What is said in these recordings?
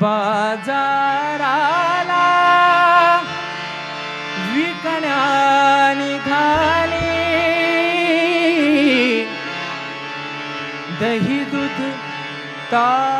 बाजाराला विकण्या निघाली दही दूध ता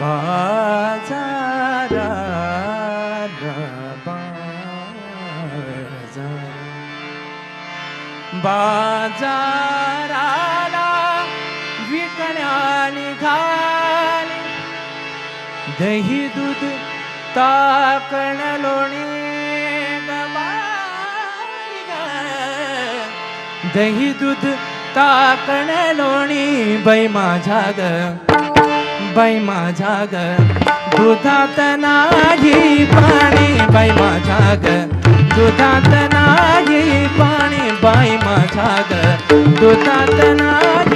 बाजार बाजाराला विकण्या निघाली दही दूध ताकण लोणी दही दूध ताकण लोणी बाई माझ्या ग. बाई माझ्या ग. दुधात नाही पाणी बाई माझ्या ग. दुधात नाही पाणी बाई माझ्या ग. दुधात नाही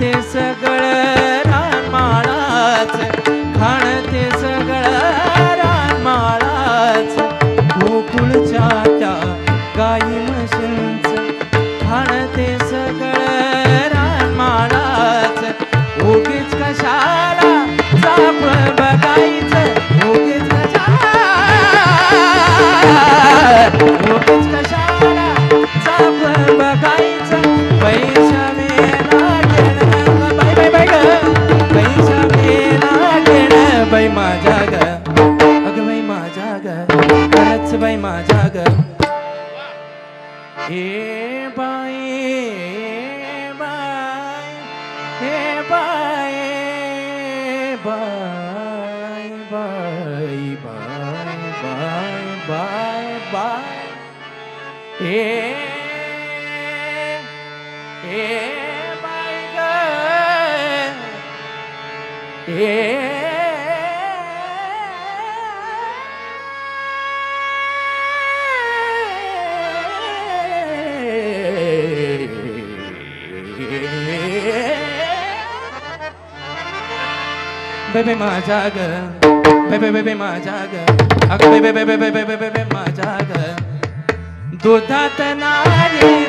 ते सगळं ए ए बाय ग बेबे माझ्या ग बेबे बेबे माझ्या ग अगं, बेबे बेबे बेबे बेबे દોધાત નારી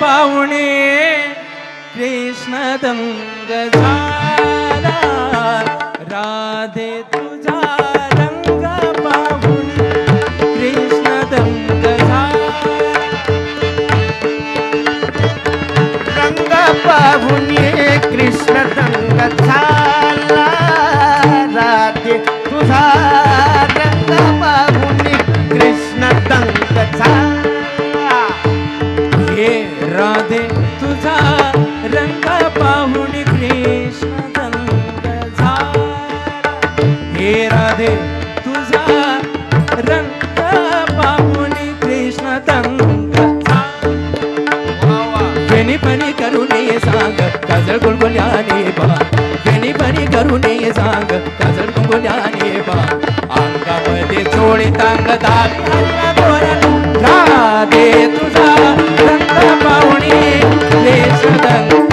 पाहुणे कृष्ण दंग झाला. राधे तुझा रंग पाहुणे कृष्ण दंग झाला. रंग पाहुणे कृष्ण रंग झाला. फेणी पणी ये सांग काजळ गुलगुल्याने बा फेणी पणी ये सांग काजळ गुलगुल्याने बा अंगामध्ये चोळी तांग दाबी राधे तुझा रंग पाहुणे देश दंग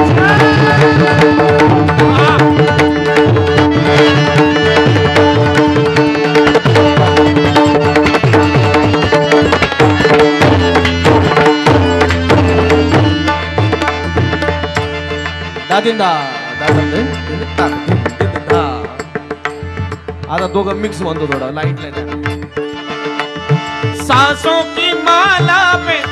दादिंदा दादा आता दोघं मिक्स म्हणतो थोड़ा लाइट लाइट सासो की माला में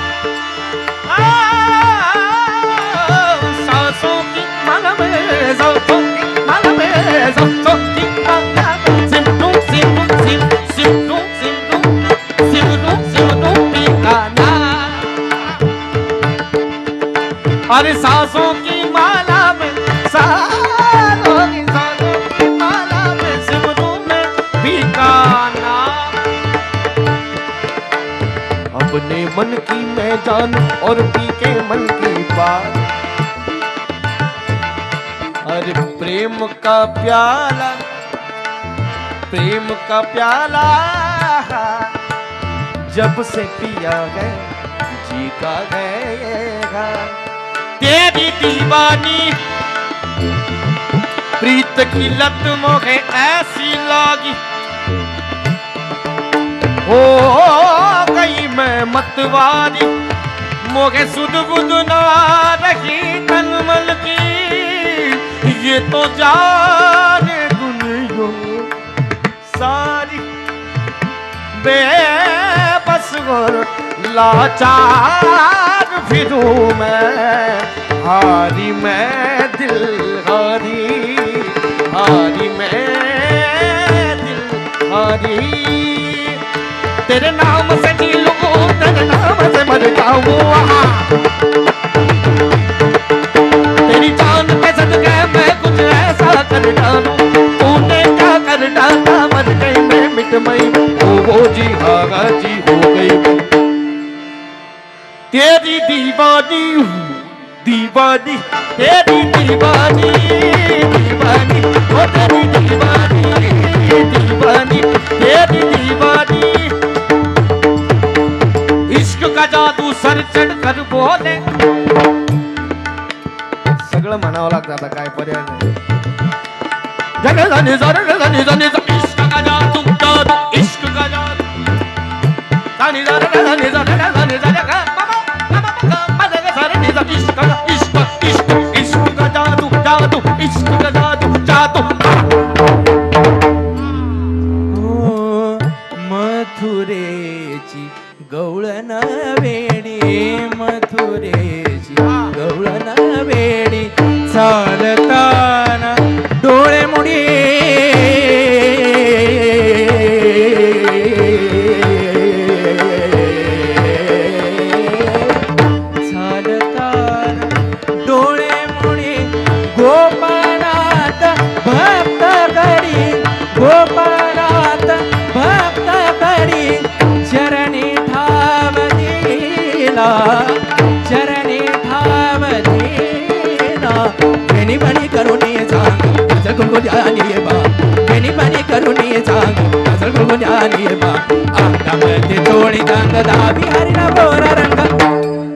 मन की मैं जान और पी के मन की बात। अरे प्रेम का प्याला, प्रेम का प्याला, जब से पिया गए जी का गएगा तेरी दीवानी, प्रीत की लत मोहे ऐसी लागी ओ गई मैं मतवारी। मोगे सुध बुध ना रही की। ये तो जाने दुनिया सारी। बेबस और लाचार फिरूं मैं। हारी मैं दिल, हारी हारी मैं दिल, हारी। तेरे नाम से जी लूँ तेरे नाम से मर जाऊँ तेरी जान सदके मैं कुछ ऐसा कर तूने क्या कर डाला मर गई मैं मिट मई। वो जी हागा जी हो गई। तेरी दीवानी हूँ, दीवानी तेरी ധ്യാന വേണി സാല ಧರ್ಮ ಅಂಗಮತಿ ತೋಳಿದಂಗ ದಾವಿಹ